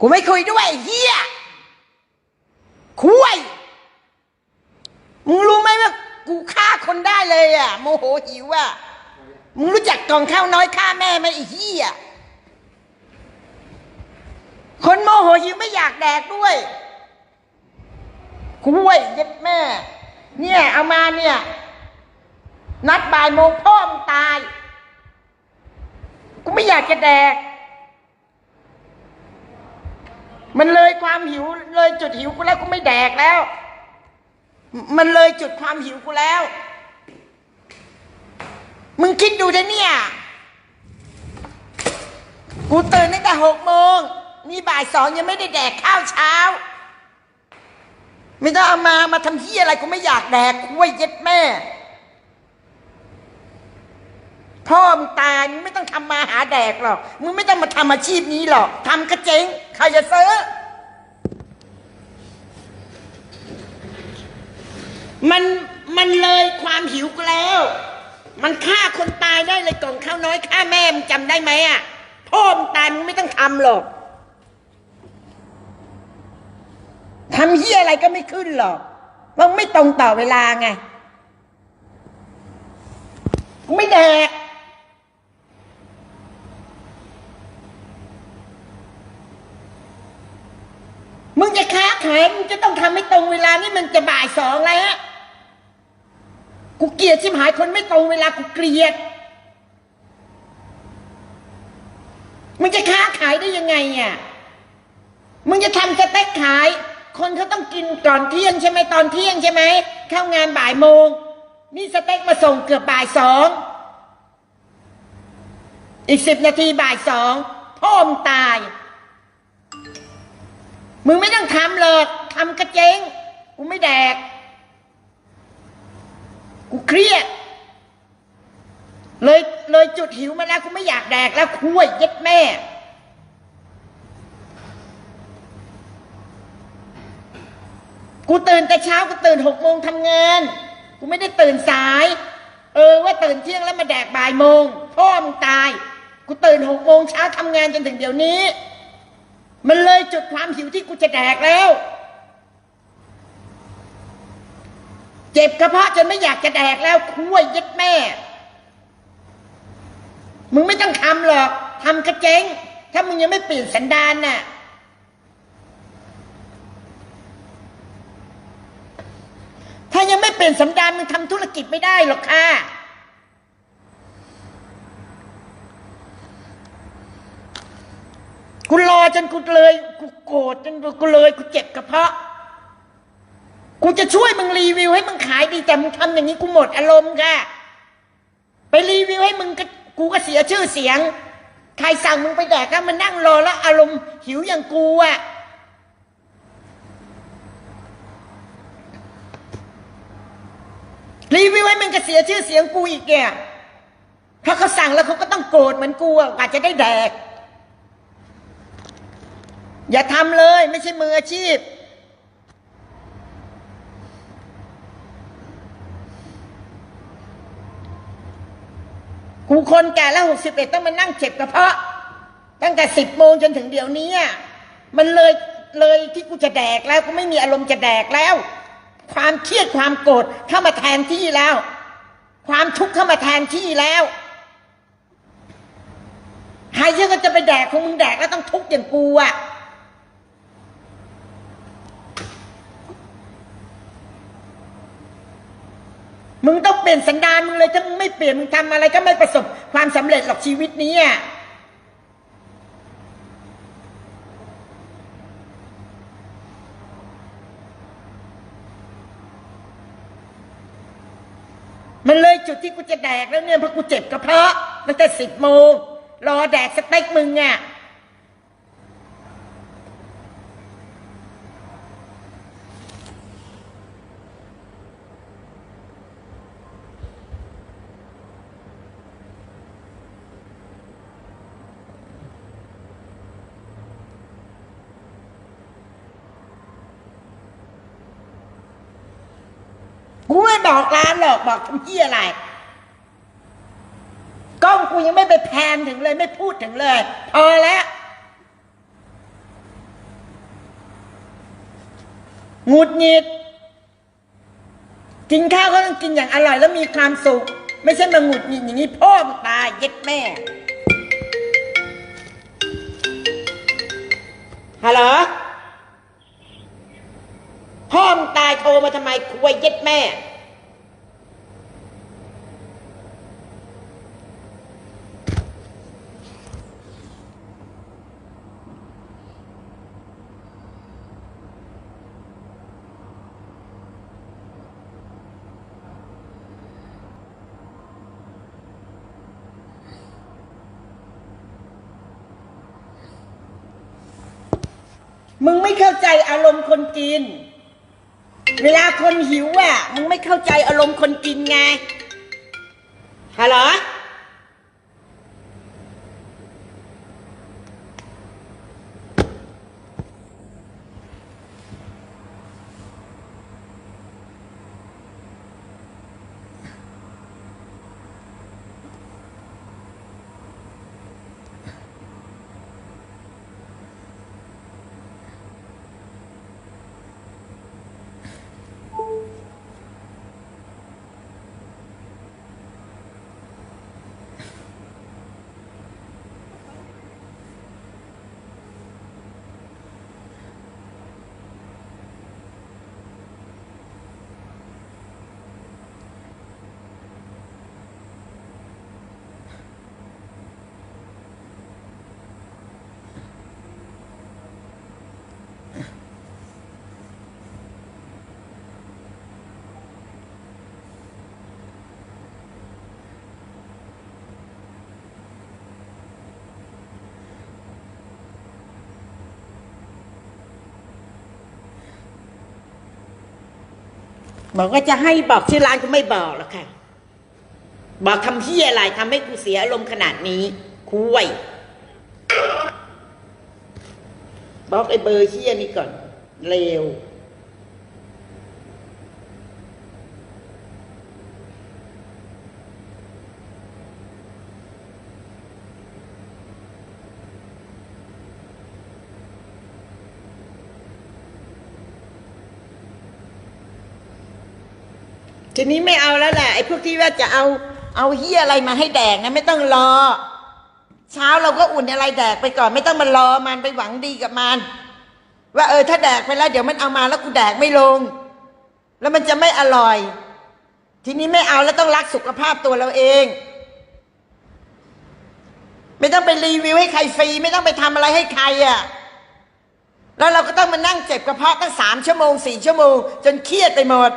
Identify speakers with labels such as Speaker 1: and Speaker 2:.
Speaker 1: กูไม่คุยด้วยเฮียคุยมึงรู้ไหมว่ากูฆ่าคนได้เลยอะ โมโหหิวอะมึงรู้จักกล่องข้าวน้อยฆ่าแม่ไหมไอ้เฮียคนโมโหหิวไม่อยากแดกด้วยคุยเย็ดแม่ เนี่ยเอามาเนี่ย นัดบ่ายโมงพ่อมึงตาย กูไม่อยากจะแดก มันเลยความหิว เลยจุดหิวกูแล้วกูไม่แดกแล้ว มันเลยจุดความหิวกูแล้ว มึงคิดดูนะเนี่ย กูตื่นตั้งแต่หกโมงนี่บ่ายสองยังไม่ได้แดกข้าวเช้า ไม่ต้องเอามามาทำเฮียอะไรกูไม่อยากแดกคุยเย็ดแม่ พ่อมึงตายมึงไม่ต้องทำมาหาแดกหรอกมึงไม่ต้องมาทำอาชีพนี้หรอกทำกระเจ๊งใครจะซื้อ มันมันเลยความหิวกูแล้ว มันฆ่าคนตายได้เลยกล่องข้าวน้อยฆ่าแม่มึงจำได้ไหมอะพ่อมึงตายมึงไม่ต้องทำหรอกทำเฮียอะไรก็ไม่ขึ้นหรอกเพราะไม่ตรงต่อเวลาไง ไม่แดก มึ งจะค้าขายมึงจะต้องทำให้ตรงเวลานี่มันจะบ่ายสองแล้ว กูเกลียดชิมหายคนไม่ตรงเวลากูเกลียด มึงจะค้าขายได้ยังไงอะ มึงจะทำสเต็กขาย คนเขาต้องกินก่อนเที่ยงใช่ไหมตอนเที่ยงใช่ไหมเข้างานบ่ายโมง นี่สเต็กมาส่งเกือบบ่ายสอง อีกสิบนาทีบ่ายสองพ่อมตาย มึงไม่ต้องทำหรอกทำกระเจ๊งกูไม่แดก กูเครียด เลยเลยจุดหิวมาแล้วกูไม่อยากแดกแล้วคุยย็ดแม่ กูตื่นแต่เช้ากูตื่นหกโมงทำงาน กูไม่ได้ตื่นสาย เออว่าตื่นเที่ยงแล้วมาแดกบ่ายโมงพ่อมึงตาย กูตื่นหกโมงเช้าทำงานจนถึงเดี๋ยวนี้ มันเลยจุดความหิวที่กูจะแดกแล้ว เจ็บกระเพาะจนไม่อยากจะแดกแล้วคุยยึดแม่ มึงไม่ต้องทำหรอกทำกระเจงถ้ามึงยังไม่เปลี่ยนสันดานน่ะถ้ายังไม่เปลี่ยนสันดานมึงทำธุรกิจไม่ได้หรอกค่ะ กูรอจนกูเลยกูโกรธจนกูเลยกูเจ็บกระเพาะ กูจะช่วยมึงรีวิวให้มึงขายดีแต่มึงทำอย่างนี้กูหมดอารมณ์ค่ะ ไปรีวิวให้มึงก็กูก็เสียชื่อเสียง ใครสั่งมึงไปแดกก็มานั่งรอแล้วอารมณ์หิวอย่างกูอะรีวิวให้มึงก็เสียชื่อเสียงกูอีกเนี่ยถ้าเขาสั่งแล้วเขาก็ต้องโกรธเหมือนกูอะกว่าจะได้แดก อย่าทำเลยไม่ใช่มืออาชีพ กูคนแก่แล้วหกสิบเอ็ดต้องมานั่งเจ็บกระเพาะ ตั้งแต่สิบโมงจนถึงเดี๋ยวนี้อะมันเลยเลยที่กูจะแดกแล้วกูไม่มีอารมณ์จะแดกแล้ว ความเครียดความโกรธเข้ามาแทนที่แล้ว ความทุกข์เข้ามาแทนที่แล้วใครที่ก็จะไปแดกคงมึงแดกแล้วต้องทุกข์อย่างกูอะ มึงต้องเปลี่ยนสันดานมึงเลยถ้ามึงไม่เปลี่ยนมึงทำอะไรก็ไม่ประสบความสำเร็จหรอกชีวิตนี้อะมันเลยจุดที่กูจะแดกแล้วเนี่ยเพราะกูเจ็บกระเพาะตั้งแต่สิบโมงรอแดกสเต็กมึงอะ กูไม่บอกร้านหรอกบอกทำเพี้อะไรกล้องกูยังไม่ไปแพนถึงเลยไม่พูดถึงเลยพอแล้วหงุดหงิด กินข้าวก็ต้องกินอย่างอร่อยแล้วมีความสุข ไม่ใช่มาหงุดหงิดอย่างนี้พ่อตายเย็ดแม่ฮัลโหล พ่อมึงตายโทรมาทำไมคุยเย็ดแม่ มึงไม่เข้าใจอารมณ์คนกิน เวลาคนหิวอะมึงไม่เข้าใจอารมณ์คนกินไงฮัลโหล บอกว่าจะให้บอกชื่อร้านกูไม่บอกหรอกค่ะ บอกทำเฮียอะไรทำให้กูเสียอารมณ์ขนาดนี้คุยบอกไอ้เบอร์เฮียนี่ก่อนเร็ว ทีนี้ไม่เอาแล้วแหละไอ้พวกที่ว่าจะเอาเอาเฮียอะไรมาให้แดกนะไม่ต้องรอ เช้าเราก็อุ่นอะไรแดกไปก่อน ไม่ต้องมารอมันไปหวังดีกับมัน ว่าเออถ้าแดกไปแล้วเดี๋ยวมันเอามาแล้วกูแดกไม่ลง แล้วมันจะไม่อร่อย ทีนี้ไม่เอาแล้วต้องรักสุขภาพตัวเราเอง ไม่ต้องไปรีวิวให้ใครฟรี ไม่ต้องไปทำอะไรให้ใครอะแล้วเราก็ต้องมานั่งเจ็บกระเพาะตั้งสามชั่วโมงสี่ชั่วโมง จนเครียดไปหมด